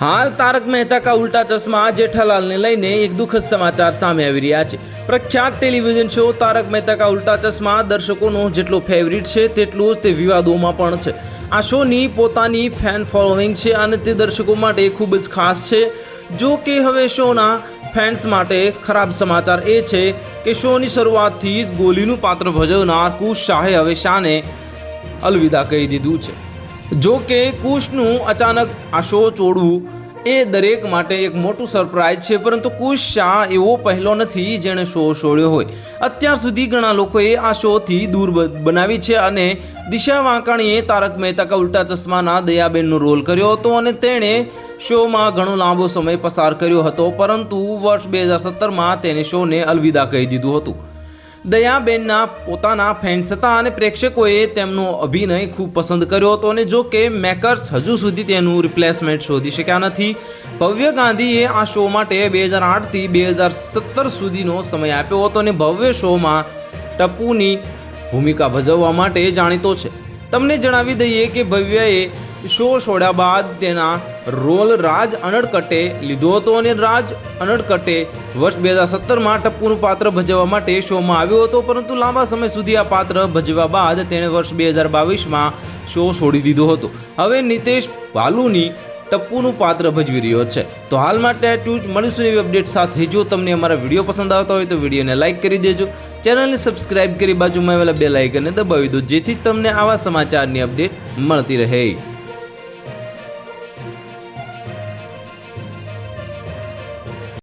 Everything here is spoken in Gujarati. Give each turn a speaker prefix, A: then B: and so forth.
A: હાલ તારક મહેતા કા ઉલ્ટા ચશ્મા જેઠાલાલને લઈને એક દુઃખદ સમાચાર સામે આવી રહ્યા છે. પ્રખ્યાત ટેલિવિઝન શો તારક મહેતા કા ઉલ્ટા ચશ્મા દર્શકોનો જેટલો ફેવરિટ છે, તેટલું જ તે વિવાદોમાં પણ છે. આ શોની પોતાની ફેન ફોલોઈંગ છે અને તે દર્શકો માટે ખૂબ જ ખાસ છે. જો કે હવે શોના ફેન્સ માટે ખરાબ સમાચાર એ છે કે શોની શરૂઆતથી જ ગોલીનું પાત્ર ભજવનાર કુશ શાહે હવે શાને અલવિદા કહી દીધું છે. જો કે કુશનું અચાનક આ શો છોડવું એ દરેક માટે એક મોટું સરપ્રાઇઝ છે, પરંતુ કુશ શાહ એવો પહેલો નથી જેણે શો છોડ્યો હોય. અત્યાર સુધી ઘણા લોકોએ આ શોથી દૂર બનાવી છે અને દિશા વાંકાણીએ તારક મહેતા કા ઉલ્ટા ચશ્માના દયાબેનનો રોલ કર્યો હતો અને તેણે શોમાં ઘણો લાંબો સમય પસાર કર્યો હતો, પરંતુ વર્ષ બે હજાર સત્તરમાં તેને શોને અલવિદા કહી દીધું હતું. દયાબેનના પોતાના ફેન્સ હતા અને પ્રેક્ષકોએ તેમનો અભિનય ખૂબ પસંદ કર્યો હતો અને જો કે મેકર્સ હજુ સુધી તેનું રિપ્લેસમેન્ટ શોધી શક્યા નથી. ભવ્ય ગાંધીએ આ શો માટે બે હજાર આઠથી બે હજાર સત્તર સુધીનો સમય આપ્યો હતો અને ભવ્ય શોમાં ટપુની ભૂમિકા ભજવવા માટે જાણીતો છે. તમને જણાવી દઈએ કે ભવ્યએ શો છોડ્યા બાદ તેના રોલ રાજ અનડકટે લીધો હતો અને રાજ અનડકટે વર્ષ બે હજાર સત્તરમાં ટપ્પુનું પાત્ર ભજવવા માટે શોમાં આવ્યો હતો, પરંતુ લાંબા સમય સુધી આ પાત્ર ભજવ્યા બાદ તેણે વર્ષ બે હજાર બાવીસમાં શો છોડી દીધો હતો. હવે નિતેશ ભાલુની ટપ્પુનું પાત્ર ભજવી રહ્યો છે. તો હાલ માટે ટ્યુજ મળીશું એવી અપડેટ સાથે. જો તમને અમારા વીડિયો પસંદ આવતા હોય તો વિડીયોને લાઇક કરી દેજો. ચેનલને સબસ્ક્રાઇબ કરી બાજુમાં આવેલા બે લાઇકને દબાવી દો, જેથી તમને આવા સમાચારની અપડેટ મળતી રહે.